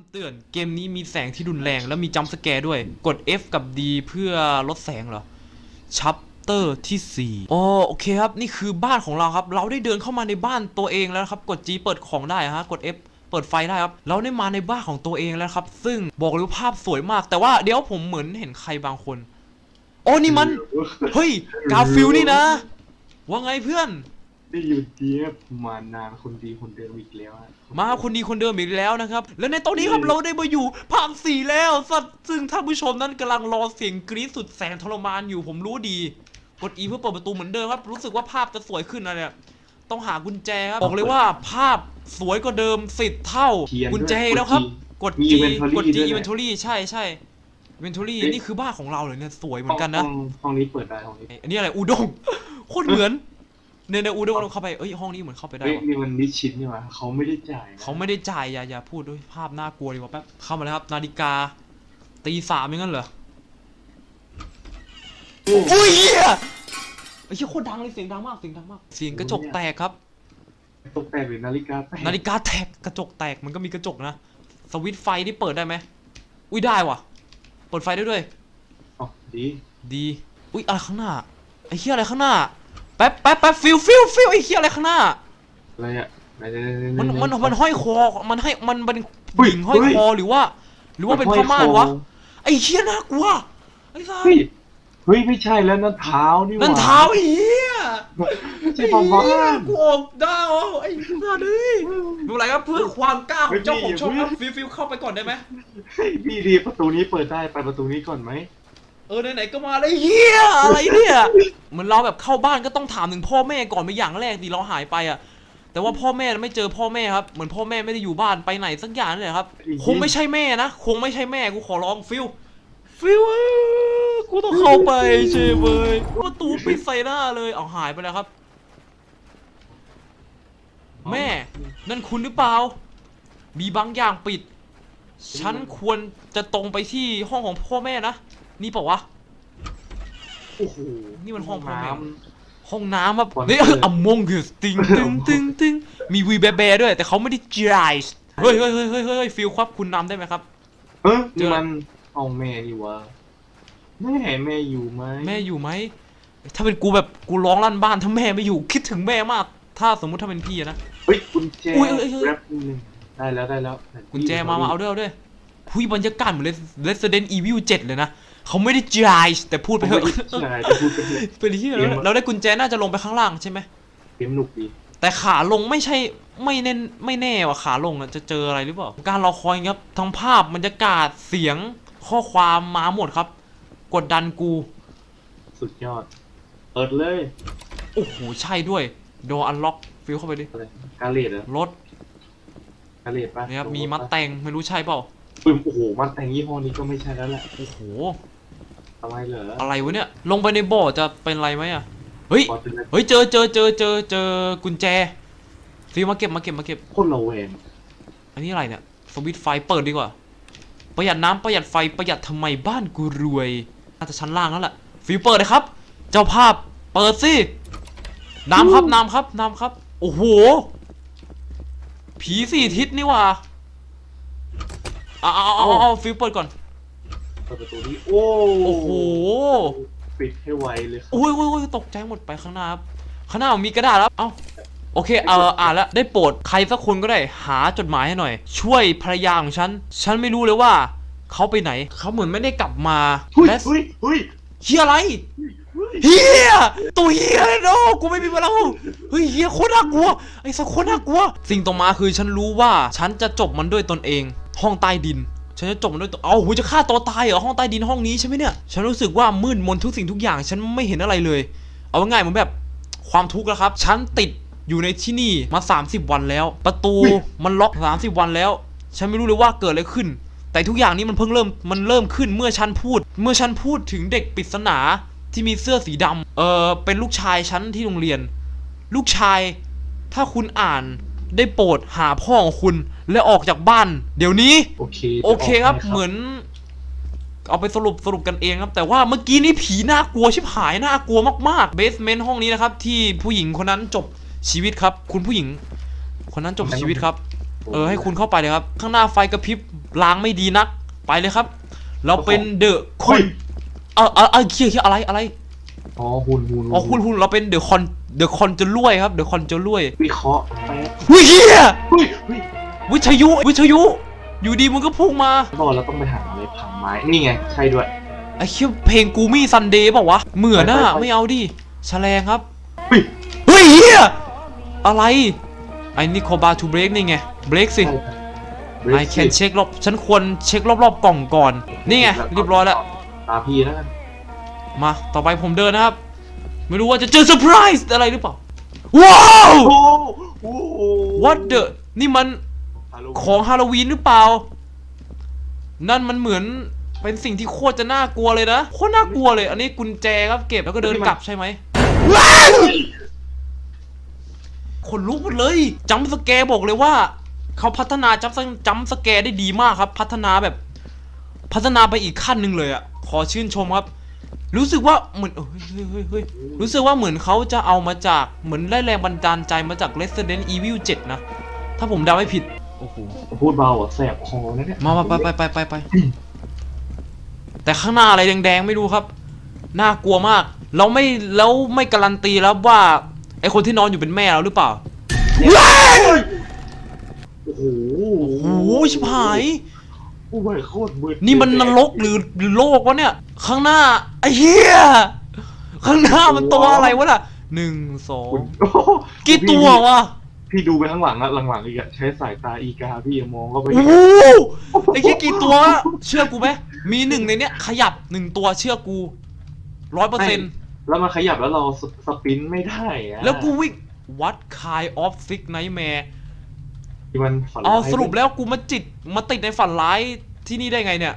ำเตือนเกมนี้มีแสงที่รุนแรงแล้วมีจัมป์สแกร์ด้วย กด F กับ D เพื่อลดแสงเหรอชัปเตอร์ที่ 4อ๋อโอเคครับ นี่คือบ้านของเราครับ เราได้เดินเข้ามาในบ้านตัวเองแล้วครับ กด G เปิดของได้ฮะ กด F เปิดไฟได้ครับ เราได้มาในบ้านของตัวเองแล้วครับ ซึ่งบอกเลยว่าภาพสวยมาก แต่ว่าเดี๋ยวผมเหมือนเห็นใครบางคน โอ้นี่มัน เฮ้ย กาฟิลนี่นะ ว่าไงเพื่อน ได้อยู่เดียบมานานคนดีคนเดิมอีกแล้วอะมาคนดีคนเดิมอีกแล้วนะครับ และในตอนนี้ครับเราได้มาอยู่ภาคสี่แล้วสัตว์ซึ่งท่านผู้ชมนั้นกำลังรอเสียงกรี๊ดสุดแสนทรมานอยู่ผมรู้ดี กด E เพื่อเปิดประตูเหมือนเดิมครับ รู้สึกว่าภาพจะสวยขึ้นนะเนี่ยต้องหากุญแจครับบอกเลยว่าภาพสวยกว่าเดิมสิบเท่าเขียนกุญแจอีกแล้วครับ กดมี G inventory กด G ด้วยนะ inventory ใช่ใช่ inventory นี่คือบ้านของเราเลยเนี่ยสวยเหมือนกันนะห้องห้องนี้เปิดได้ห้องนี้อันนี้อะไรอุด้งโคตรเหมือน เนี่ยในอุด้งเราเข้าไปเอ้ยห้องนี้เหมือนเข้าไปได้เฮ้ยว่ะนี่มันนิชชินนี่หว่าเขาไม่ได้จ่ายนะเขาไม่ได้จ่ายอย่าอย่าพูดด้วยภาพน่ากลัวดีกว่าแป๊บเข้ามาแล้วครับ นาฬิกาตีสามอย่างนั้นเหรอโอ้โอ้ยเหี้ยไอ้เหี้ยโคตรดังเลยเสียงดังมากเสียงดังมากเสียงกระจกแตกครับ ตกแต่งหรือนาฬิกาแตกนาฬิกาแตกกระจกแตกมันก็มีกระจกนะ สวิตช์ไฟที่เปิดได้ไหมอุ้ยได้ว่ะ เปิดไฟได้ด้วย อ๋อดี ดี อุ้ยอะไรข้างหน้าไอ้เหี้ยอะไรข้างหน้า แป๊บแป๊บแป๊บฟิวฟิวฟิวไอ้เหี้ยอะไรข้างหน้า อะไรอะไหนๆๆๆมันมันมันห้อยคอ มันให้มันเป็นเฮ้ยหญิงห้อยเฮ้ยคอหรือว่า หรือว่าเป็นห้พอยม่านคอวะไอ้เหี้ยน่ากลัวไอ้สัสเฮ้ยเฮ้ยไม่ใช่แล้วนั่นเท้านี่หว่านั่นเท้าไอ้เหี้ยไม่ใช่ปะวะไอ้เหี้ยกูออกดาวไอ้สัสเลยดูอะไรครับเพื่อความกล้าของเจ้าของช่องครับฟิวฟิวเข้าไปก่อนได้ไหม เฮ้ยพี่ดีประตูนี้เปิดได้ไปประตูนี้ก่อนไหม เออไหนๆก็มาเลยเหี้ยอะไรเนี่ยเหมือนเราแบบเข้าบ้านก็ต้องถามถึงพ่อแม่ก่อนเป็นอย่างแรกดิเราหายไปอะ แต่ว่าพ่อแม่ไม่เจอพ่อแม่ครับเหมือนพ่อแม่ไม่ได้อยู่บ้านไปไหนสักอย่างนี่แหละครับ คงไม่ใช่แม่นะคงไม่ใช่แม่กูขอร้องฟิวฟิวเอ้ยกูต้องเข้าไปใช่ไหมประตูปิดใส่หน้าเลยเอาหายไปแล้วครับ แม่ นั่นคุณหรือเปล่า มีบางอย่างปิด ฉันควรจะตรงไปที่ห้องของพ่อแม่นะ นี่เปล่าวะ โอ้โหนี่มันห้องพ่อแม่น้ ห้องน้ำแบบก่อนนี่เปิดอมงกสติงตึงตึงตึงมีวีแบแบด้วย แต่เขาไม่ได้จายเฮ้ยเฮ้ยเฮ้ยเฮ้ยเฮ้ยฟิลครับคุณนำได้ไหมครับำเฮ้ยเจนี่อมันห้องแม่นี่วะแม่แม่อยู่ไหมแม่อยู่ไหม ถ้าเป็นกูแบบกูร้องลั่นบ้านถ้าแม่ไม่อยู่คิดถึงแม่มาก ถ้าสมมุติถ้าเป็นพี่อะนะ เฮ้ยกุญแจอุ๊ยเอ้ยเอ้ย แป๊บนึงได้แล้วได้แล้วกุญแจมามาเอาด้วยเอาด้วยหุยบรรยากาศเหมือน Resident Evil 7 เลยนะ เขาไม่ได้จายแต่พูดไปเถอะใช่จะพูดไปเถอะเป็นที่แล้วเราได้กุญแจน่าจะลงไปข้างล่างใช่ไหมเกมหนุกดีแต่ขาลงไม่ใช่ไม่แน่ไม่แน่ว่าขาลงอะจะเจออะไรหรือเปล่าการรอคอยครับทั้งภาพบรรยากาศเสียงข้อความมาหมดครับ กดดันกู สุดยอด เปิดเลย โอ้โห ใช่ด้วยโดอันล็อกฟิลเข้าไปดิอะไรกาเลตเหรอรถกาเลตปะเนี่ยครับมีมัดแตงไม่รู้ใช่เปล่าปึ้มโอ้โหมัดแต่งยี่ห้อนี้ก็ไม่ใช่แล้วแหละโอ้โห ทำไมเหรออะไรวะเนี่ย ลงไปในบ่อจะเป็นไรไหมอะเฮ้ย พอเป็นอะไรเฮ้ยเจอเจอเจอเจอเจอกุญแจฟิลมาเก็บมาเก็บมาเก็บ โคตรระแวงอันนี้อะไรเนี่ยสวิตช์ไฟเปิดดีกว่า ประหยัดน้ำประหยัดไฟประหยัดทำไมบ้านกูรวยน่าจะชั้นล่างแล้วแหละฟิลเปิดเลยครับ เจ้าภาพเปิดสิน้ำครับน้ำครับน้ำครับ โอ้โห ผีสี่ทิศนี่หว่าเอาเอาเอาเอาเอาฟิลเปิดก่อน เปิดประตูนี้โอ้โอ้โหปิดให้ไวเลยครับโอ้ยโอ้ยโอ้ยตกใจหมดไปข้างหน้าครับข้างหน้ามีกระดาษแล้วเอ้าโอเคเอออ่านแล้วได้โปรดใครสักคนก็ได้หาจดหมายให้หน่อย ช่วยภรรยาของฉัน ฉันไม่รู้เลยว่าเขาไปไหน เขาเหมือนไม่ได้กลับมาเฮ้ยและเฮ้ยเฮ้ยเฮียอะไรเฮ้ยเฮียตัวเฮียเลยโนกูไม่มีเวลาเฮ้ยเฮียโคตรน่ากลัวไอ้สักโคตรน่ากลัว สิ่งต่อมาคือฉันรู้ว่าฉันจะจบมันด้วยตนเอง ห้องใต้ดิน ฉันจะจบมันด้วยตัวเอาหูจะฆ่าตัวตายเหรอห้องใต้ดินห้องนี้ใช่ไหมเนี่ย ฉันรู้สึกว่ามืดมนทุกสิ่งทุกอย่าง ฉันไม่เห็นอะไรเลย เอาง่ายๆเหมือนแบบความทุกข์แล้วครับ ฉันติดอยู่ในที่นี่มา 30 วันแล้ว ประตูมันล็อก 30 วันแล้ว ฉันไม่รู้เลยว่าเกิดอะไรขึ้น แต่ทุกอย่างนี้มันเพิ่งเริ่มมันเริ่มขึ้นเมื่อฉันพูด เมื่อฉันพูดถึงเด็กปริศนาที่มีเสื้อสีดำเออเป็นลูกชายฉันที่โรงเรียน ลูกชาย ถ้าคุณอ่านได้โปรดหาพ่อของคุณ และออกจากบ้าน เดี๋ยวนี้ โอเคโอเคครับจะกให้เหมือน เอาไปสรุปสรุปกันเองครับ แต่ว่าเมื่อกี้นี้ผีน่ากลัวชิบหายน่ากลัวมากๆเบสเมนต์ห้องนี้นะครับ ที่ผู้หญิงคนนั้นจบชีวิตครับ คุณผู้หญิง คนนั้นจบชีวิตครับ เออให้คุณเข้าไปเลยครับ ข้างหน้าไฟกระพริบล้างไม่ดีนัก ไปเลยครับ เราเป็นเดอะคอนเออเออเออเคียเคียอะไรอะไรอ๋อหุ่นหุ่นอ๋อคุณคุณเราเป็นเดอะคอนเดอะคอนจะรวยครับเดอะคอนจะรวยวิเคราะห์แป๊บวิเฮียเฮ้ยเฮ้ย วิทยุวิทยุ อยู่ดีมึงก็พุ่งมาตอนเราต้องไปหาอะไรพังไม้ นี่ไง ใช่ด้วย ไอ้เคียเพลงกูมี่ซันเดย์เปล่าวะ เหมือนน่ะไปไปไปไม่เอาดิแฉลงครับ เฮ้ย เฮ้ยเฮียอะไร ไอ้นี่โคบาทูเบรกนี่ไง เบรกสิ ไอแคนเช็ครอบ ฉันควรเช็ครอบๆกล่องก่อน นี่ไงเรียบร้อยแล้ว ตาพี่แล้วกัน มา ต่อไปผมเดินนะครับ ไม่รู้ว่าจะเจอเซอร์ไพรส์อะไรหรือเปล่า ว้าวโอ้โห what the นี่มัน ฮัลโหลของฮาโลวีนหรือเปล่า นั่นมันเหมือนเป็นสิ่งที่โคตรจะน่ากลัวเลยนะ โคตรน่ากลัวเลย อันนี้กุญแจครับเก็บแล้วก็เดินกลับใช่ไหมคนลุกหมดเลยจัมป์สแกร์บอกเลยว่า เขาพัฒนาจัมป์จัมป์สแกร์ได้ดีมากครับ พัฒนาแบบ พัฒนาไปอีกขั้นหนึ่งเลยอะขอชื่นชมครับ รู้สึกว่าเหมือนเฮ้ยเฮ้ยเฮ้ยรู้สึกว่าเหมือนเขาจะเอามาจากเหมือนได้แรงบันดาลใจมาจาก Resident Evil 7 นะ ถ้าผมเดาไม่ผิด อ้โหพูดเบาอะแสบคอนะเนี่ยมามาไปไปไปไปไปแต่ข้างหน้าอะไรแดงๆไม่รู้ครับ น่ากลัวมาก เราไม่แล้วไม่การันตีแล้วว่าไอคนที่นอนอยู่เป็นแม่เราหรือเปล่าโอ้โหโอ้โหชิบหายโอ้ยโคตรมืดนี่มันนรกหรือหรือโลกวะเนี่ย ข้างหน้าไอ้เหี้ยข้างหน้ามันตัวอะไรวะล่ะหนึ่งสองคุณโอ้โหกี่ตัววะ พี่ดูไปข้างหลังอะหลังๆอีกอะใช้สายตาอีกาพี่ยังมองก็ไปโอ้โหไอ้เหี้ยกี่ตัววะเชื่อกูไหมมีหนึ่งในเนี้ย ขยับหนึ่งตัวเชื่อกูร้อยเปอร์เซ็นต์แล้วมันขยับแล้วเราสสปรินต์ไม่ได้อะแล้วกูวิ่ง what kind of sick nightmare ที่มันฝันเอาร้ยสรุปแล้วกูมาจิตมาติดในฝันร้ายที่นี่ได้ไงเนี่ย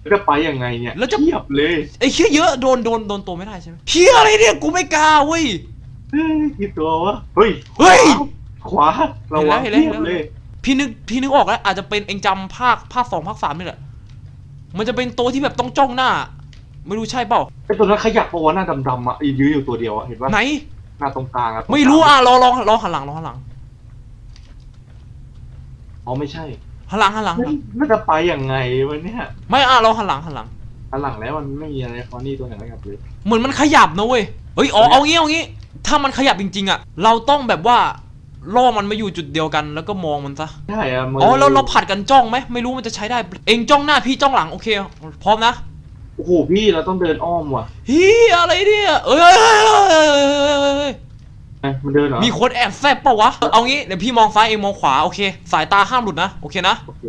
แล้วจะไปยังไงเนี่ยแล้วจะ เทียบเลยไอ้เหี้ยเยอะโดนโดนโดนตัวไม่ได้ใช่ไหมเหี้ยอะไรเนี่ยกูไม่กล้าเว้ย เฮ้ยกี่ตัววะเฮ้ยเฮ้ย ขวาระวังเห็นแล้วเทียเห็บนแล้วเลย พี่นึกพี่นึกออกแล้วอาจจะเป็นเองจำภาคภาคสองภาคสามนี่แหละ มันจะเป็นตัวที่แบบต้องจ้องหน้า ไม่รู้ใช่เปล่า ไอตัวนั้นขยับปะวะหน้าดำๆอะยื้ออยู่ตัวเดียวอะเห็นปะไหน หน้าตรงกลางอะไม่รู้อะรอรอรอหันหลังรอหันหลังอ๋อไม่ใช่หันหลังหันหลังหันหลังน่าจะไปยังไงวะเนี่ยไม่อะรอหันหลังหันหลัง อันหลังแล้วมันไม่มีอะไรฟอนนี่ตัวไหนขยับเลย เหมือนมันขยับนะเว้ย เฮ้ยอ๋อเอางี้เอางี้ ถ้ามันขยับจริงๆอะเราต้องแบบว่า ล่อมันมาอยู่จุดเดียวกันแล้วก็มองมันซะ ใช่อะมืออ๋อแล้วเราผัดกันจ้องไหมไม่รู้มันจะใช้ได้ เองจ้องหน้าพี่จ้องหลังโอเค พร้อมนะโอ้โหพี่เราต้องเดินอ้อมว่ะฮีอะไรเนี่ยเอ้ยไงมันเดินเหรอมีคนแอบแซบปะวะ เอางี้เดี๋ยวพี่มองซ้ายเองมองขวาโอเค สายตาห้ามหลุดนะโอเคนะโอเค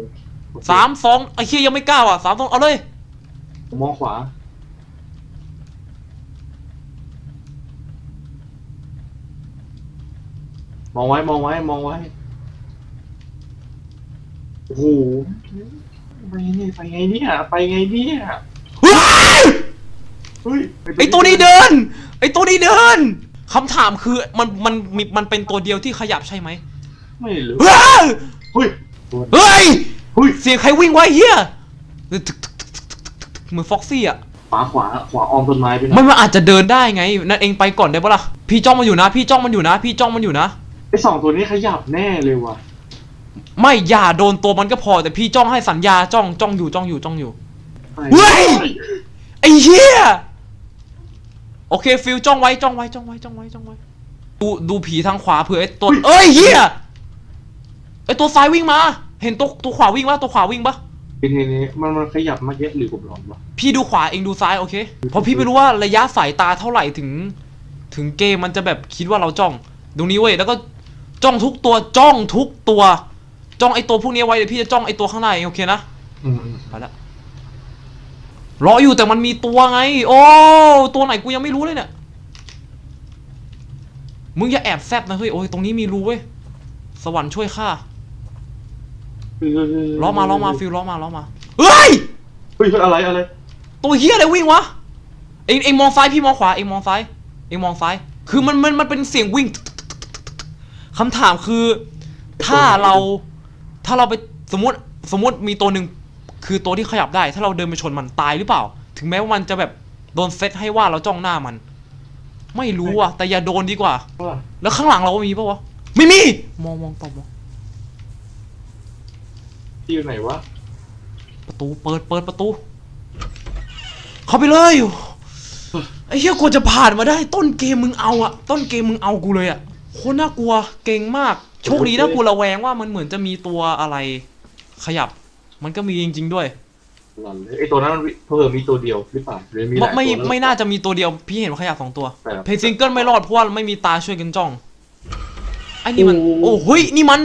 โอเคสามสองไอ้เคียยังไม่กล้าว่ะสามสองเอาเลย ผมมองขวา องไว้มองไว้มองไว้โอ้โหไปไงไปไงเนี่ยไปไงเนี่ยว้ายเฮ้ยไอตัวนี้เดิน ไอตัวนี้เดินคำถามคือมันมันมีมันเป็นตัวเดียวที่ขยับใช่ไหมไม่รู้ว้าวเฮ้ยตัวเฮ้ยเฮ้ยเสียงใครวิ่งไวะไอ้เฮียตึกตึกตึกตึกตึกตึกตึกเหมือนฟ็อกซี่อะขวาขวาขวาออมต้นไม้ไปหมันะนมันอาจจะเดินได้ไงนั่นเองไปก่อนได้ปะล่ะพี่จ้องมันอยู่นะ พี่จ้องมันอยู่นะ พี่จ้องมันอยู่นะ ไอสองตัวนี้ขยับแน่เลยว่ะ ไม่อย่าโดนตัวมันก็พอแต่พี่จ้องให้สัญญาจ้องจ้องอยู่จ้องอยู่จ้องอยู่ไปเฮ้ย ไอ้เหี้ยโอเคฟิลจ้องไว้จ้องไว้จ้องไว้จ้องไว้จ้องไว้ ดูดูผีทางขวาเผื่อไอ้ตัวเอ้ยเหี้ยไอ้ตัวซ้ายวิ่งมา เห็นตัวตัวขวาวิ่งปะตัวขวาวิ่งปะเป็นไงเนี่ยมันมันขยับมาเก็ตหรือผมหลอนวะพี่ดูขวาเองดูซ้ายโอเคเพราะพี่ไม่รู้ว่าระยะสายตาเท่าไหร่ถึง ถึงเกมมันจะแบบคิดว่าเราจ้อง ตรงนี้เว้ยแล้วก็ จ้องทุกตัวจ้องทุกตัว จ้องไอ้ตัวพวกนี้ไว้เดี๋ยวพี่จะจ้องไอ้ตัวข้างในเองโอเคนะอืมอืมไปละรออยู่แต่มันมีตัวไง โอ้ตัวไหนกูยังไม่รู้เลยเนี่ยมึงอย่าแอบแซบนะเฮ้ยโอ้ยตรงนี้มีรูเว้ยสวรรค์ช่วยข้าเออล้อมาล้อมาฟิลล้อมาล้อมาเฮ้ยเฮ้ยอะไรอะไรตัวเฮียอะไรวิ่งวะเองเองมองซ้ายพี่มองขวาเองมองซ้ายเองมองซ้าย คือมันมันมันเป็นเสียงวิ่ง คำถามคือ ถ้าเราถ้าเราไปสมมติสมมติมีตัวหนึ่งคือตัวที่ขยับได้ ถ้าเราเดินไปชนมันตายหรือเปล่า ถึงแม้ว่ามันจะแบบโดนเซตให้ว่าเราจ้องหน้ามัน ไม่รู้อะ แต่อย่าโดนดีกว่าว่าแล้วข้างหลังเราก็มีปะวะไม่มี มองมองต่อมองที่อยู่ไหนวะประตูเปิดเปิดประตู เข้าไปเลยไอ้เหี้ยกว่าจะผ่านมาได้ ต้นเกมมึงเอาอะต้นเกมมึงเอากูเลยอะ โคตรน่ากลัวเก่งมาก โชคดีนะกูระแวงว่ามันเหมือนจะมีตัวอะไร ขยับ มันก็มีจริง ๆ ด้วยหลอนเลยไอตัวนั้นมันเพิ่มมีตัวเดียวหรือเปล่าหรือมีหลายไม่ตัวแล้วไม่น่าจะมีตัวเดียวพี่เห็นว่าขยับสองตัว แต่เพย์ซิงเกิลไม่รอดเพราะว่าไม่มีตาช่วยกันจ้องไอ้นี่มันโอ้โอ้เฮ้ยนี่มัน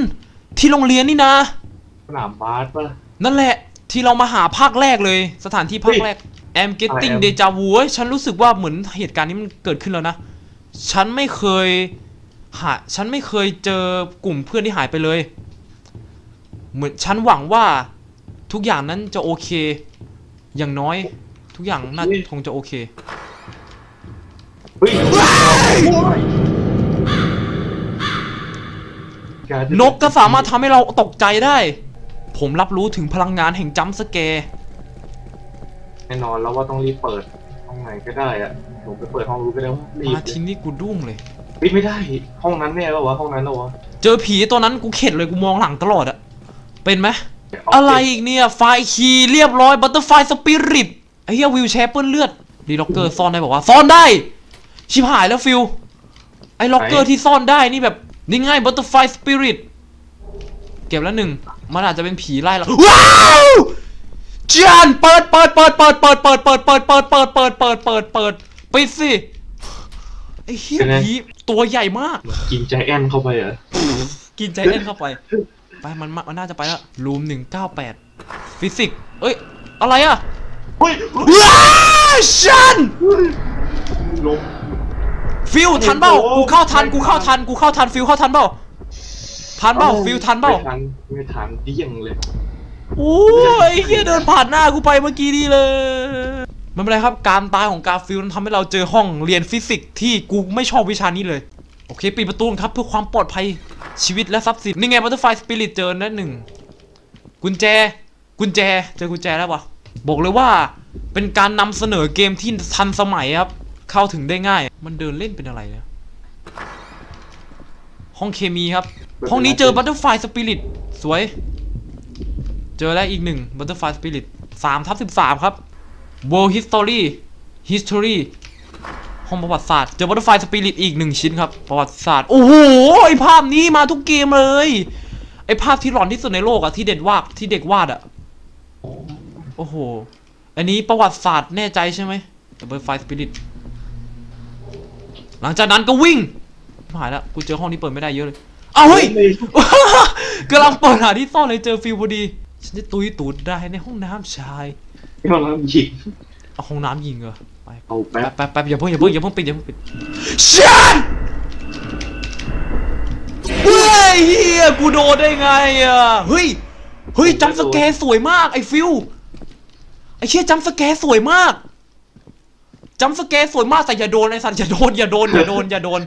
ที่โรงเรียนนี่นะ สนามบาสป่ะ นั่นแหละที่เรามาหาภาคแรกเลย สถานที่ภาคแรก I'm getting อะไร deja vu เว้ยฉันรู้สึกว่าเหมือนเหตุการณ์นี้มันเกิดขึ้นแล้วนะ ฉันไม่เคย หาฉันไม่เคยเจอกลุ่มเพื่อนที่หายไปเลย เหมือนฉันหวังว่าทุกอย่างนั้นจะโอเค อย่างน้อย ทุกอย่างน่าคงจะโอเค เฮ้ยนกก็สามารถทำให้เราตกใจได้ ผมรับรู้ถึงพลังงานแห่งจัมป์สแกร์แน่นอนแล้วว่าต้องรีบเปิดห้องไหนก็ได้อะผมไปเปิดห้องรู้ไปแล้วรีบมาทีนี่กูดุ้งเลย ปิดไม่ได้ ห้องนั้นแน่แล้ววะห้องนั้นแล้ววะเจอผีตัวนั้นกูเข็ดเลยกูมองหลังตลอดอะเป็นไหมเาอะไรอีกเนี่ยไฟคีย์เรียบร้อยบัตเตอร์ไฟสปิริตไอ้เหี้ยวิวแชร์เปื้อนเลือดดีล็อกเกอร์ซ่อนได้บอกว่าซ่อนได้ ชิบหายแล้วฟิลไอ้ล็อกเกอร์ที่ซ่อนได้นี่แบบนี่ง่ายบัตเตอร์ไฟสปิริตเก็บแล้วหนึ่งมันอาจจะเป็นผีไล่เราว้าวจานเปิดเปิดเปิดเปิดเปิดเปิดเปิดเปิดเปิดเปิดเปิดเปิดเปิดเปิดปิดสิ ไอ้เหี้ยผีตัวใหญ่มาก กินใจแอนเข้าไปเหรอกินใจเล่นเข้าไป ไปมันมามันน่าจะไปแล้วรูมหนึ่งเก้าแปดฟิสิกส์เอ้ย อะไรอะเฮ้ยว้าชันลม ฟิลทันเปล่าโอ้โหกูเข้าทัน กูเข้าทัน กูเข้าทัน ฟิลเข้าทันเปล่าทันเปล่าฟิลทันเปล่าไม่ทันไม่ทันเดี้ยงเลย โอ้ยไอ้เหี้ยเดินผ่านหน้ากูไปเมื่อกี้นี่เลย ไม่เป็นไรครับ การตายของกาฟิลมันทำให้เราเจอห้องเรียนฟิสิกส์ที่กูไม่ชอบวิชานี้เลย โอเคปิดประตูครับเพื่อความปลอดภัยชีวิตและทรัพย์สินนี่ไงบัตเตอร์ไฟสปิริตเจอนั่นหนึ่งกุญแจ กุญแจเจอกุญแจแล้วปะบอกเลยว่าเป็นการนำเสนอเกมที่ทันสมัยครับ เข้าถึงได้ง่าย มันเดินเล่นเป็นอะไรเนี่ยห้องเคมีครับ ห้องนี้เจอบัตเตอร์ไฟสปิริตสวย เจอแล้วอีกหนึ่งบัตเตอร์ไฟสปิริตสามทับสิบสามครับ World History History ห้องประวัติศาสตร์ เจอบัตเตอร์ไฟสปิริตอีกหนึ่งชิ้นครับ ประวัติศาสตร์ โอ้โห ไอภาพนี้มาทุกเกมเลย ไอภาพที่หลอนที่สุดในโลกอะที่เด็ดวาดที่เด็กวาดอะโอ้โห อันนี้ประวัติศาสตร์แน่ใจใช่ไหมบัตเตอร์ไฟสปิริต หลังจากนั้นก็วิ่งหายแล้วกูเจอห้องนี้เปิดไม่ได้เยอะเลย เอาเฮ้ยกำลังเปิดหาที่ซ่อนเลยเจอฟิลพอดี ฉันจะตุยตูดได้ในห้องน้ำชาย ไม่ต้องน้ำหยิกเอาห้องน้ำยิงเหรอไปเอาแป๊บแป๊บแป๊บอย่าเพิ่งอย่าเพิ่งอย่าเพิ่งปิดอย่าเพิ่งปิดชันเฮ้ยเฮียกูโดนได้ไงอะเฮ้ยเฮ้ยจัมป์สแกร์สวยมากไอ้ฟิลไอ้เชี่ยจัมป์สแกร์สวยมากจัมป์สแกร์สวยมากแต่อย่าโดนไอ้สัตว์อย่าโดนอย่าโดนอย่าโดนอย่าโดน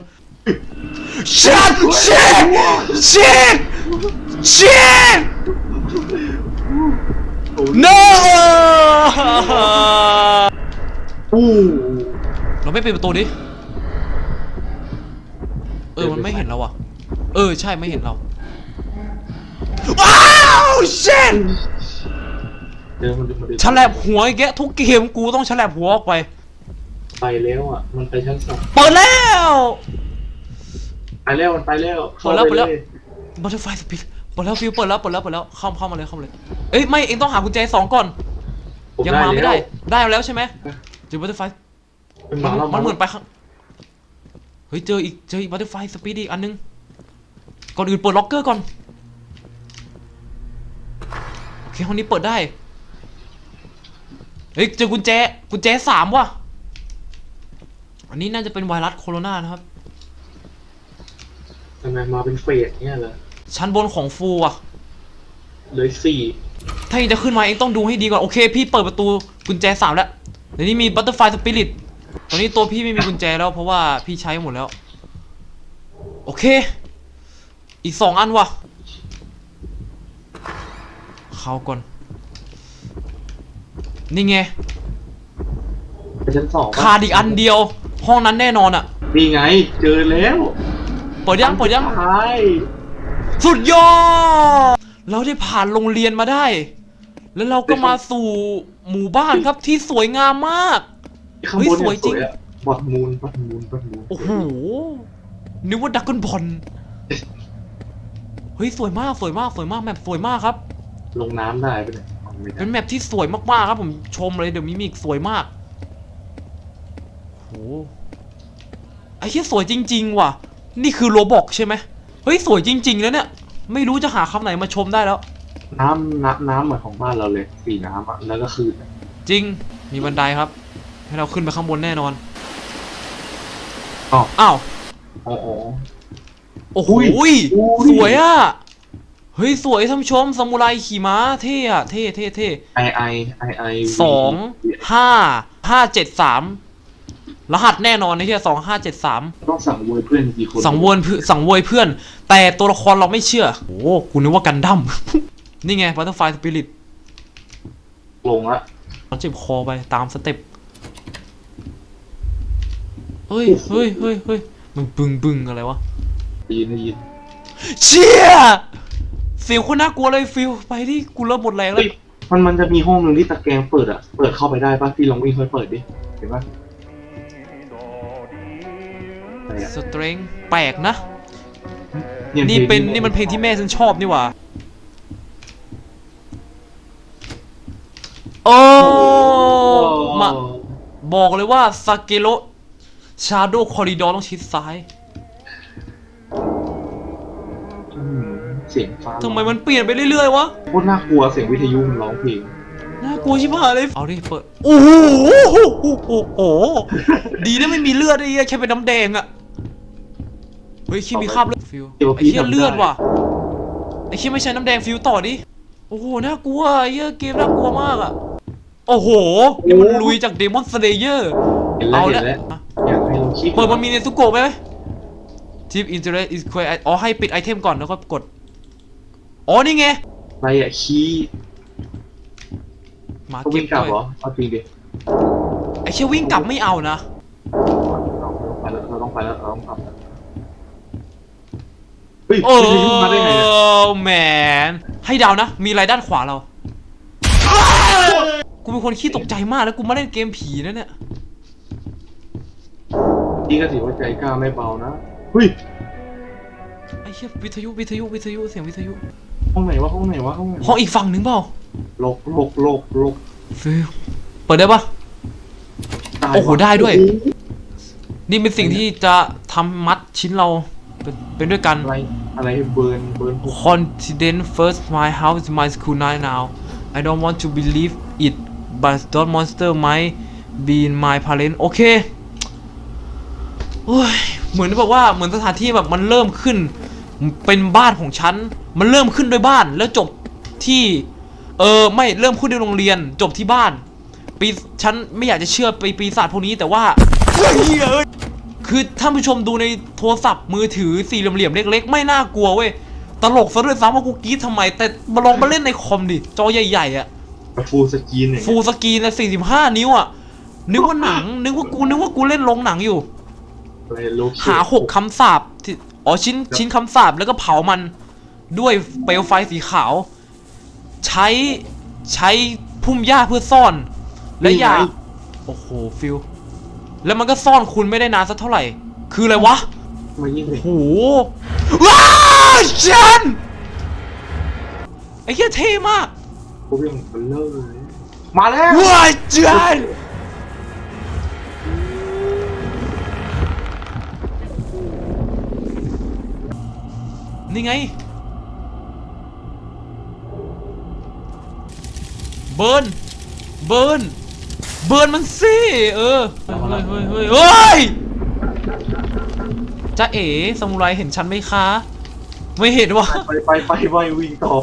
ชันเช็คเช็คเช็ค no อู้เราไม่ปิดประตูดิ เออ มันไม่เห็นเราอะ เออ ใช่ ไม่เห็นเรา ว้าวเช่นเดินมันเดินมันเดินฉลับหัวอีกแกทุกเกมกูต้องฉลับหัวออกไป ไปแล้วอะ มันไปชั้นสองเปิดแล้ว ไปแล้วมันไปแล้วเปิดแล้วเปิดแล้วข้าไยบัตเตอร์ไฟสปิดเปิดแล้วฟิวเปิดแล้วเปิดแล้วเปิดแล้วเข้าเข้ามาเลยเข้ามาเลยเอ้ยไม่เองต้องหากุญแจสองก่อน ผยังมาไม่ได้แล้วได้แล้วใช่ไหมเจอบัตเตอร์ไฟมันมัมานแล้วมันเหมือนไปข้างเฮ้ยเจออีกเจออีกบัตเตอร์ไฟสปีดอีกอันนึงก่อนอื่นเปิดล็อกเกอร์ก่อนโอเคห้องนี้เปิดได้เฮ้ยเจอกุญแจกุญแจสามว่ะอันนี้น่าจะเป็นไวรัสโคโรนานะครับทำไมมาเป็นเฟสเนี่ยเหรอ ชั้นบนของฟูอะเลยสี่ถ้าเองจะขึ้นมาเองต้องดูให้ดีก่อนโอเค พี่เปิดประตูกุญแจสามแล้วเดี๋ยวนี้มีบัตเตอร์ไฟสปิริตตอนนี้ตัวพี่ไม่มีกุญแจแล้วเพราะว่าพี่ใช้หมดแล้ว โอเค อีกสองอันว่ะเข้าก่อนนี่ไงไปชั้นสองปะขาดอีกอันเดียว ห้องนั้นแน่นอนอะนี่ไง เจอแล้ว เปิดยังเปิดยังใช่ สุดยอด เราได้ผ่านโรงเรียนมาได้ แล้วเราก็มาสู่หมู่บ้านครับที่สวยงามมาก ข้างบนเฮ้ยสวยเนี่ยจริง อะบอดมูนบอดมูนบอดมูนโอ้โห นึกว่าดักกอนบอล เฮ้ยสวยมากสวยมากสวยมากแมปสวยมากครับ ลงน้ำได้ปะเนี่ยเอาไม่ได้เป็นแมปที่สวยมากๆครับผมชมเลยเดี๋ยวมิมิกสวยมากโหไอ้ที่สวยจริง ๆ ว่ะ นี่คือโรบอกใช่ไหมเฮ้ยสวยจริงๆแล้วเนี่ย ไม่รู้จะหาคำไหนมาชมได้แล้ว น้ำน้ำน้ำเหมือนของบ้านเราเลยสีน้ำอะแล้วก็คือจริงมีบันไดครับ ให้เราขึ้นไปข้างบนแน่นอนอ๋ออ้าวอ๋ออ๋อโอ้โหอุ้ยอุ้ย สวยอะเฮ้ยสวยท่านผู้ชมซามูไรขี่ม้าเท่อะเท่เท่เท่ไอไอไอไอสองห้าห้าเจ็ดสาม รหัสแน่นอนนะเฮียสองห้าเจ็ดสามต้องสั่งเวยเพื่อนกี่คนสังเวยเพื่อนสังเวยเพื่อน แต่ตัวละครเราไม่เชื่อ โอ้กูนึกว่ากันดั้ม นี่ไงบัตเตอร์ไฟสปิริตลงละเจ็บคอไปตามสเต็ปเฮ้ยเฮ้ยเฮ้ยเฮ้ยมันบึงบึงอะไรวะได้ยินได้ยินเชี่ยเสียงคนน่ากลัวเลยฟิลไปที่กูเริ่มหมดแรงเลเฮ้ยยมันมันจะมีห้องหนึ่งที่ตะแกรงเปิดอะเปิดเข้าไปได้ปะที่ลองวิ่งค่อยเปิดดิเห็นปะ อะไรอะสเตรงแปลกนะยนี่เป็นพลงนี่มันเพลงที่แม่ฉันชอบนี่หว่า โอ้โอ้มาบอกเลยว่าซาเกโรชาโดคอริดอร์ต้องชิดซ้ายอืมเสียงฟ้าทำไมมันเปลี่ยนไปเรื่อยๆวะโคตรน่ากลัวเสียงวิทยุมันร้องเพลงน่ากลัวชิบหายเลย เอาดิเปิด โอ้โห โอ้โหโอ้โหดีนะไม่มีเลือดไอ้เหี้ยแค่เป็นน้ำแดงอะ เฮ้ยคิดมีคราบเลือดฟิวเดี๋ยวไอ้พี่เหี้ยทำได้เลือดว่ะไอ้เหี้ยไม่ใช่น้ำแดงฟิวต่อดิโอ้โหน่ากลัวไอ้เหี้ยเกมน่ากลัวมากอะโอ้โหนี่มันลุยจากเดมอนสเลเยอร์เห็นแล้วเอาเห็ละนแล้วอยากให้เราคิดเปิดมันมีเนซุโกะไหมทิปอินเทอร์เน็ตอิสควอ๋อให้ปิดไอเทมก่อนแล้วก็กดอ๋อนี่ไงอะไรอะคีย์หมาต้องเก็วิ่บงกลับด้วยเหรอเอาจริงดิไอเชี่ยวิ่งกลับไม่เอานะเราต้องไปแล้วเราต้องไปแล้วเราต้องกลับ เฮ้ยโอ้วิทยุมาได้ไงเนี่ยแมนให้เดานะ มีอะไรด้านขวาเรา กูเป็นคนขี้ตกใจมากแล้วกูมาเล่นเกมผีนะเนี่ยพี่ก็ถือว่าใจกล้าไม่เบานะเฮ้ยไอ้เชี่ยวิทยุวิทยุวิทยุเสียงวิทยุ ห้องไหนวะห้องไหนวะห้องไหนห้องอีกฝั่งหนึ่งเปล่าโลกโลกโลกโลกฟิวเปิดได้ปะ ตายโอ้โหวะได้ด้วย นี่เป็นสิ่งที่จะทำมัดชิ้นเรา เป็นเป็นด้วยกัน อะไรอะไรเบิร์นเบิร์น Confident first my house is my school night now I don't want to believe it but that monster might be in my parent โอเคโอ้ยเหมือนแบบว่าเหมือนสถานที่แบบมันเริ่มขึ้น เป็นบ้านของฉัน มันเริ่มขึ้นด้วยบ้านแล้วจบที่ เออไม่เริ่มขึ้นด้วยโรงเรียน จบที่บ้าน ปีฉันไม่อยากจะเชื่อไปปีศาจพวกนี้แต่ว่าเฮ้ยเอ้ย คือท่านผู้ชมดูในโทรศัพท์มือถือสี่เหลี่ยมๆเล็ก ๆ ไม่น่ากลัวเว้ยตลกซะด้วยซ้ำว่ากูกรี๊ดทำไม แต่มาลองมาเล่นในคอมดิจอใหญ่ๆอะฟูลสกรีนอย่างฟูเงี้ยลสกรีนนะ45นิ้วอะนึกว่าหนัง นึกว่ากูนึกว่ากูเล่นโรงหนังอยู่ อะไรโลกหาหกคำสาบที่อ๋อชิ้นชิ้นคำสาบแล้วก็เผามันด้วยเปลวไฟสีขาว ใช้ใช้พุ่มหญ้าเพื่อซ่อน และอย่าโอ้โหฟิล แล้วมันก็ซ่อนคุณไม่ได้นานสักเท่าไหร่ คืออะไรวะมายิ่งเลยโอ้โหว้าวชันไอ้เหี้ยเท่มากกูยังเบลอเลยมาแล้วว้าวชันนี่ไง เบิร์น เบิร์น เบิร์นมันสิเออเฮ้ยเฮ้ยเฮ้ยเฮ้ยจ้าเอ๋สมุไรเห็นฉันไหมคะ ไม่เห็นวะไปไปไปไปวิ่งต่อ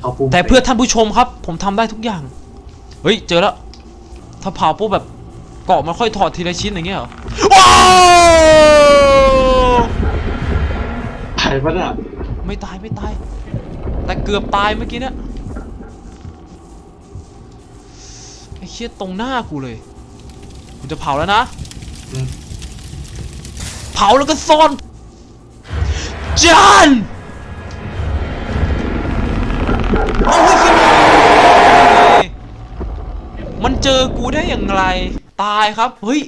เอาปุ่มแต่เพื่อท่านผู้ชมครับ ผมทำได้ทุกอย่าง เฮ้ย เจอแล้วถ้าเผาปุ๊บแบบเกาะมันค่อยถอดทีละชิ้นอย่างเงี้ยเหรอว้าวถ่ายปะน่ะไม่ตายไม่ตาย แต่เกือบตายเมื่อกี้เนี่ย เคียตรงหน้ากูเลยกูจะเผาแล้วนะอืมเผาแล้วก็ซ่อนจานโอ้ยมันเจอกูได้อย่างไร ตายครับ เฮ้ย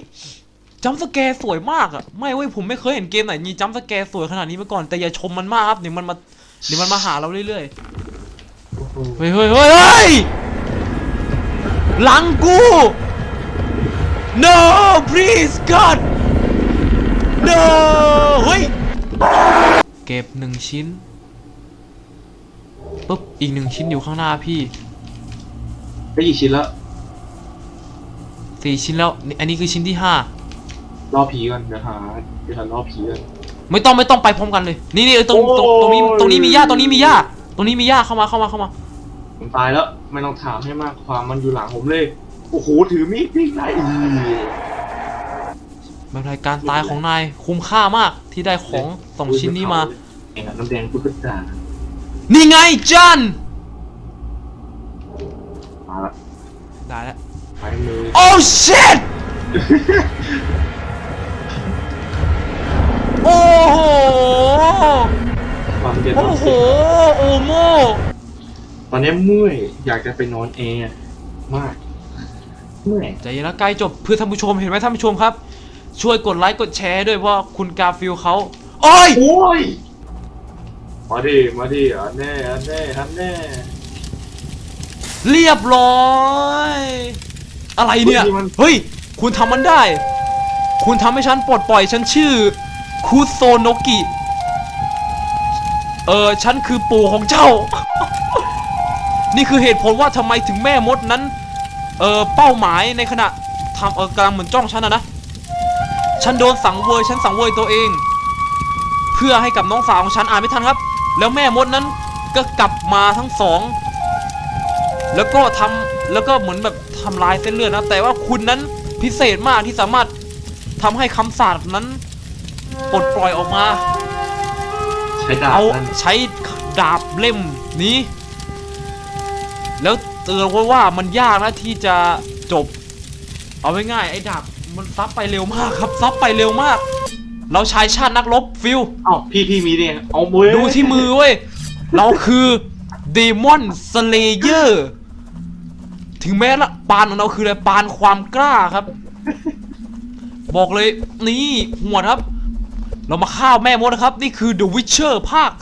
จัมป์สแกร์สวยมากอะไม่เว้ยผมไม่เคยเห็นเกมไหนมีจัมป์สแกร์สวยขนาดนี้มาก่อนแต่อย่าชมมันมากครับเดี๋ยวมันมาเดี๋ยวมันมาหาเราเรื่อยโอ้โหๆเฮ้ยเฮ้ยเฮ้ยเฮ้ย หลังกู no please God no เฮ้ย เก็บหนึ่งชิ้นปุ๊บอีกหนึ่งชิ้นอยู่ข้างหน้าพี่ได้กี่ชิ้นแล้วสี่ชิ้นแล้วนี่อันนี้คือชิ้นที่ห้าล่อผีก่อนเดี๋ยวหาเดี๋ยวหาล่อผีก่อน ไม่ต้องไม่ต้องไปพร้อมกันเลย นี่นี่เออตรงตรงตรงนี้ตรงนี้มีหญ้าตรงนี้มีหญ้าตรงนี้มีหญ้าเข้ามาเข้ามาเข้ามา ผมตายแล้ว ไม่ต้องถามให้มากความมันอยู่หลังผมเลย โอ้โห ถือมีดวิ่งไล่อีแบบไรการตายของนายคุ้มค่ามากที่ได้ของสองชิ้นนี้มาเองอะน้ำแดงพุทธจานี่ไงจันมาละได้แล้วไปมือโอ้ shit โอ้โหความเย็นโอ้โห โอโมต อนนี้เมื่อยอยากจะไปนอนแอร์มากเมื่อยใจเย็นแล้วใกล้จบเพื่อท่านผู้ชมเห็นไหมท่านผู้ชมครับ ช่วยกดไลค์กดแชร์ด้วยเพราะคุณกาฟิลเขาโอ้ยโอ้ยมาดิมาดิอันแน่อันแน่อันแน่เรียบร้อย อะไรเนี่ย เฮ้ยนี่มันเฮ้ยคุณทำมันได้ คุณทำให้ฉันปลดปล่อยฉันชื่อคุโซโนกิ เออ ฉันคือปู่ของเจ้า นี่คือเหตุผลว่าทำไมถึงแม่มดนั้น เออเป้าหมายในขณะทำเออกำลังเหมือนจ้องฉันนะนะ ฉันโดนสังเวยฉันสังเวยตัวเอง เพื่อให้กับน้องสาวของฉันอ่านไม่ทันครับ แล้วแม่มดนั้นก็กลับมาทั้งสอง แล้วก็ทำแล้วก็เหมือนแบบทำลายเส้นเลือดนะ แต่ว่าคุณนั้นพิเศษมากที่สามารถทำให้คำสาปนั้นปลดปล่อยออกมาใช้ดาบเอานั่นใช้ดาบเล่มนี้ แล้วเตือนไว้ว่ามันยากนะที่จะจบ เอาไว้ง่ายๆไอ้ดาบมันซับไปเร็วมากครับซับไปเร็วมาก เราชายชาตินักรบฟิลเอ้าพี่พี่มีเนี่ยเอามือดูที่มือเว้ยเราคือเดมอนสเลเยอร์ถึงแม้ละปานของเราคืออะไรปานความกล้าครับ บอกเลยนี่หัวดครับ เรามาฆ่าแม่มดนะครับ นี่คือ The Witcher ภาค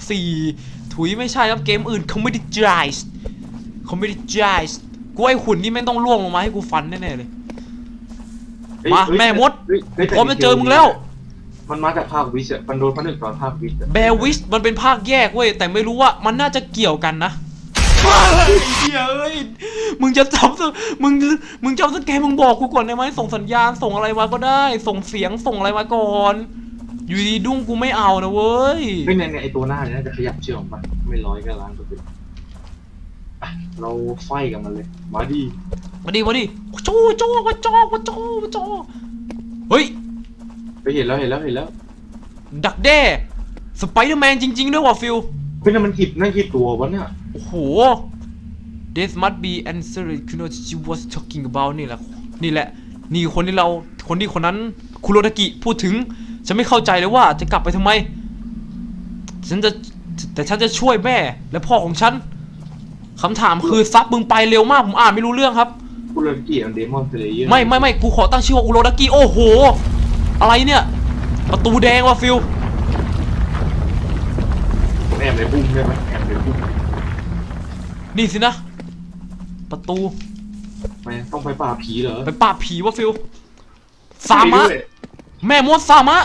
4 ถุยไม่ใช่ครับเกมอื่นเขาไม่ได้จ i ส เขาไม่ได้จ i สกูไอหุ่นนี่ไม่งต้องล่วงลงมาให้กูฟันแน่ๆเลยเฮ้ยมาเฮ้ยแม่มดเฮ้ยเฮ้ยพร้อมจะเจอมึงแล้ว มันมาจากภาควิชอะมันโดนพระหนึ่งตอนภาควิชอะแบวิสมันเป็นภาคแยกเว้ย แต่ไม่รู้ว่ามันน่าจะเกี่ยวกันนะเฮียเอ้ยมึงจะจำสมึงมึงจำสแกนมึงบอกกูก่อนได้ไหมส่งสัญญาณส่งอะไรมาก็ได้ ส่งเสียงส่งอะไรมาก่อน อยู่ดีๆดุ้งกูไม่เอานะเว้ย เฮ้ยเนี่ยเนี่ยไอตัวหน้าเนี่ยน่าจะขยับเชื่อมปะไม่ร้อยก็ล้านเปอร์เซ็นต์ อะเราไฟกับมันเลย มาดิมาดิมาดิโจโจมาโจมาโจมาโจเฮ้ย ไปเห็นแล้วเห็นแล้วเห็นแล้วดักแด้สไปเดอร์แมนจริง ๆ ด้วยว่ะฟิลเฮ้ยนั่นมันหิบนั่นกี่ตัววะเนี่ย โอ้โห This must be answer you know she was talking about นี่แหละ นี่แหละ นี่คนที่เรา คนที่คนนั้น คุโรตากิพูดถึง ฉันไม่เข้าใจเลยว่าจะกลับไปทำไม ฉันจะ แต่ฉันจะช่วยแม่และพ่อของฉัน คำถามคือซับมึงไปเร็วมากผมอ่านไม่รู้เรื่องครับพูดเรื่องกี่อันเดมอนเทเลเยอร์ไม่ไม่ไม่กูขอตั้งชื่อว่าอุโรดากิโอ้โห อะไรเนี่ย ประตูแดงว่ะฟิลผมแอบในบุ้มได้ไหมแอบในบุ้มนี่สินะ ประตูไม่ต้องไปป่าบผีเหรอไปปราบผีว่ะฟิลสามะ ไปด้วยแม่มดสามะ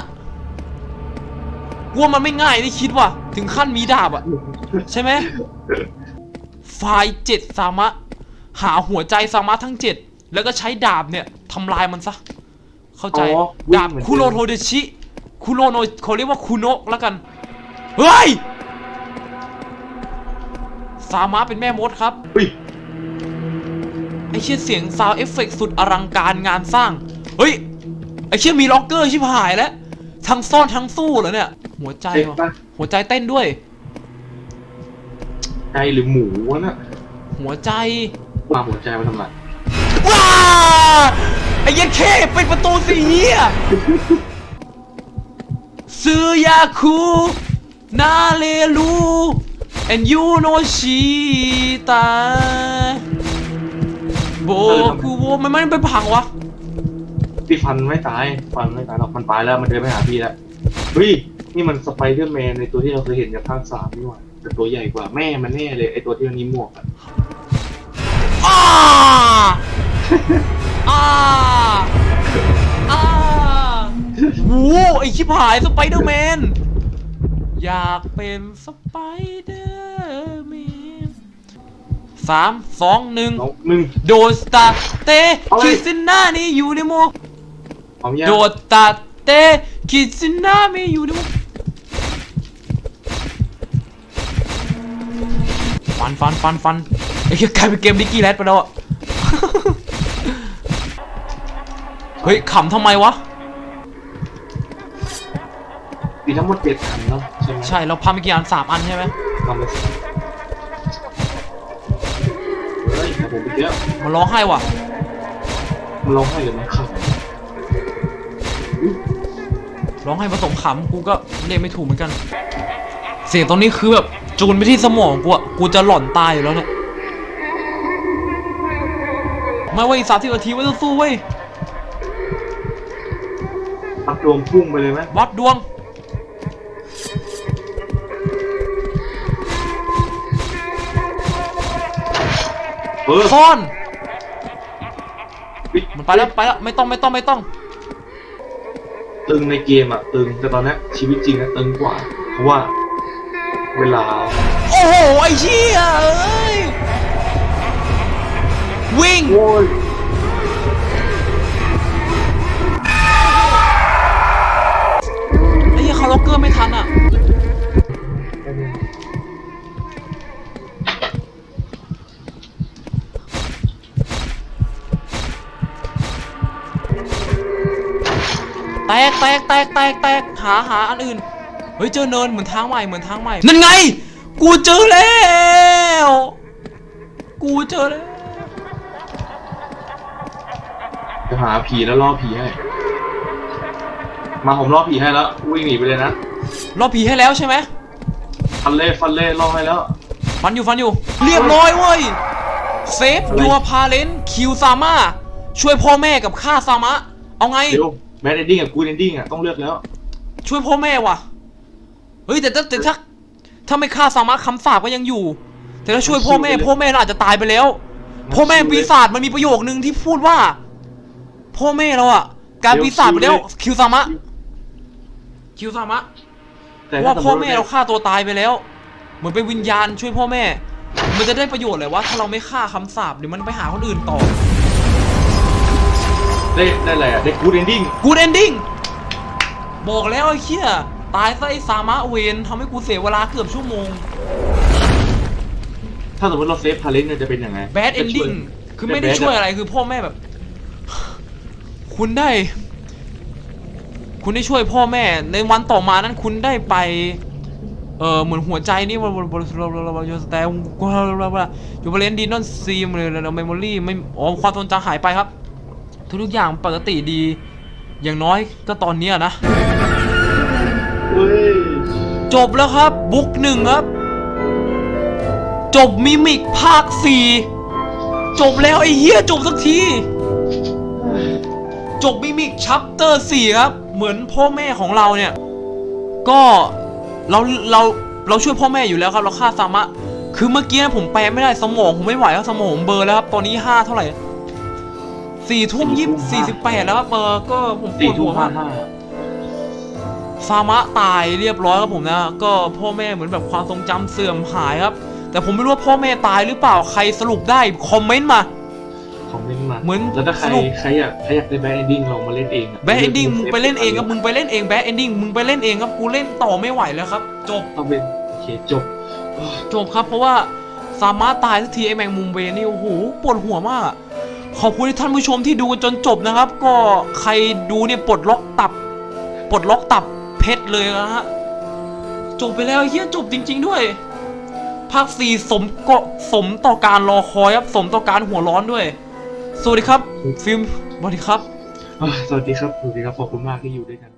กลัวมันไม่ง่ายที่คิดว่ะ ถึงขั้นมีดาบอะใช่ไหม ไฟล์เจ็ดสามะ หาหัวใจสามะทั้งเจ็ดแล้วก็ใช้ดาบเนี่ยทำลายมันซะ เข้าใจ อ๋อวิ่งดาบเหมือนคุโรโทเดชิ คุโรโนเขาเรียกว่าคุโนะแล้วกัน เฮ้ย สามะเป็นแม่มดครับ เฮ้ยไอเชี่ยเสียงซาวเอฟเฟกสุดอลังการงานสร้าง เฮ้ย ไอเชี่ยมีล็อกเกอร์ชิบหายแล้ว ทั้งซ่อนทั้งสู้เหรอเนี่ย หัวใจเจ็บวะปะหัวใจเต้นด้วย ใจหรือหมูวะน่ะหัวใจ มาหัวใจมาทำไมว้าไอ้เหี้ยันเคเป็นประตูสีเหี้ยซื้อยาคูนาเลลู and you know she ตายโบกูโวมันไม่ไปพังวะพี่ฟันไม่ตายฟันไม่ตายหรอกมันตายแล้วมันเดินไปหาพี่แล้วเฮ้ยนี่มันสไปเดอร์แมนในตัวที่เราเคยเห็นจากภาคสามนี่หว่า แต่ตัวใหญ่กว่าแม่มันแน่เลยไอตัวที่มันมีหมวกอะอ้าอ้าอ้าโว้ไอชิบหายสไปเดอร์แมน อยากเป็นสไปเดอร์แมนสามสองหนึ่งน้องหนึ่ง โดดสตาร์เตะเอาเลย คิดซิน่านี่อยู่ในโม พร้อมยังโดดสตาร์เตะคิดซิน่าไม่อยู่ในโม ฟันฟันฟันฟันไอ้เหี้ยกลายเป็นเกมดิกกี้แรดไปแล้วอะเฮ้ยขำทำไมวะ มีทั้งหมดเจ็ดอันเนาะใช่ไหมใช่เราพับไปกี่อันสามอันใช่ไหมทำไปสิเฮ้ยแต่ผมไปเยอะมันร้องไห้ว่ะ มันร้องไห้หรือมันขับร้องไห้ผสมขำกูก็เรียกไม่ถูกเหมือนกัน เสียงตอนนี้คือแบบ จูนไปที่สมองกูอะกูจะหล่อนตายอยู่แล้วเนี่ยไม่เว้ยสามสิบนาทีไว้ต้องสู้เว้ยตัดดวงพุ่งไปเลยไหมวัดดวง เออซ่อนปิดมันไปแล้วไปแล้วไม่ต้องไม่ต้องไม่ต้อง ตึงในเกมอะตึงแต่ตอนเนี้ยชีวิตจริงอะตึงกว่า เพราะว่า เวลา โอ้โห ไอ้เชี่ยเอ้ย วิ่งโอ้ยไอ้เหี้ยเขาล็อกเกอร์ไม่ทันอะ แตกแตกแตกแตกแตกหาหาอันอื่น เฮ้ยเจอเนินเหมือนทางใหม่เหมือนทางใหม่นั่นไง กูเจอแล้ว กูเจอแล้วจะหาผีแล้วล่อผีให้ มาผมล่อผีให้แล้ววิ่งหนีไปเลยนะรอบผีให้แล้วใช่ไหมฟันเล่ฟันเล่ล่อให้แล้ว ฟันอยู่ฟันอยู่ เรียบร้อยเว้ยเซฟอะไรยัวพาเลนคิวซาม่าช่วยพ่อแม่กับฆ่าซามะ เอาไง เดี๋ยวแบดเอนดิ้งกับกูเอนดิ้งอะต้องเลือกแล้ว ช่วยพ่อแม่ว่ะ เฮ้ยแต่ถ้าแต่ถ้าถ้าไม่ฆ่าซามะคำสาปก็ยังอยู่ แต่ถ้าช่วยพ่อแม่ชิวไปเลยพ่อแม่เราอาจจะตายไปแล้วมันพ่อแม่ชิวเลยปีศาจมันมีประโยคนึงที่พูดว่า พ่อแม่เราอะกลารเดี๋ยวปีศาจไปแล้วชิวเลยคิวซามะ คิวซามะแต่ว่าถ้าสพ่อติแม่เราฆ่าตัวตายไปแล้ว เหมือนเป็นวิญญาณช่วยพ่อแม่ มันจะได้ประโยชน์เลยว่าถ้าเราไม่ฆ่าคำสาปเดี๋ยวมันไปหาคนอื่นต่อได้ได้อะไรอะได้กูเอนดิ้งกูดเอนดิ้งบอกแล้วไอ้เหี้ย ตายซะไอ้ซามะเวนทำให้กูเสียเวลาเกือบชั่วโมง ถ้าสมมติเราเซฟพาเลนเนี่ยจะเป็นยังไง แบดเอนดิ้งจะคือไม่ได้ช่วยอะไร คือพ่อแม่แบบ คุณได้ คุณได้ช่วยพ่อแม่ ในวันต่อมานั้นคุณได้ไป เออเหมือนหัวใจนี่บนบนบนบนยูสแตมอยู่บริเวณดีนอนซีมเลยเมมโมรี่ไม่ อ๋อ ความทรงจำหายไปครับ ทุกๆอย่างปกติดี อย่างน้อยก็ตอนเนี้ยนะเฮ้ย จบแล้วครับ บุ๊กหนึ่งครับ จบมิมิกภาคสี่จบแล้วไอ้เหี้ยจบสักที จบมิมิกชัปเตอร์สี่ครับ เหมือนพ่อแม่ของเราเนี่ย ก็เราเราเราช่วยพ่อแม่อยู่แล้วครับ เราฆ่าซามะ คือเมื่อกี้ผมแปลไม่ได้สมองผมไม่ไหวแล้วสมองเบอร์แล้วครับ ตอนนี้ห้าเท่าไหร่สี่ทุ่มยี่สี่สิบแปดแล้วครับเออก็ผมปวดหัวมาก ซามะตายเรียบร้อยครับผมนะ ก็พ่อแม่เหมือนแบบความทรงจำเสื่อมหายครับ แต่ผมไม่รู้ว่าพ่อแม่ตายหรือเปล่าใครสรุปได้คอมเมนต์มาคอมเมนต์มาเหมือนแล้วถ้าใครสรุปใครอยากใครอยากได้แบดเอนดิ้งลองมาเล่นเองะแบดเอนดิ้งมึงไปเล่นเองครับมึงไปเล่นเองแบดเอนดิ้งมึงไปเล่นเองครับกูเล่นต่อไม่ไหวแล้วครับ จบต้องเป็นโอเคจบจบครับเพราะว่าซามะตายสักทีไอแมงมุมเวนนี่โอ้โหปวดหัวมากอะขอบคุณท่านผู้ชมที่ดูจนจบนะครับ ก็ใครดูเนี่ยปลดล็อกตับปลดล็อกตับเพ ชรเลยนะฮะจบไปแล้วเฮียจบจริง ๆ ด้วย ภาคสี่สมก็สมต่อการรอคอยครับสมต่อการหัวร้อนด้วย สวัสดีครับ ฟิล์มสวัสดีครับ อะสวัสดีครับ สวัสดีครับ ขอบคุณมากที่อยู่ด้วยกัน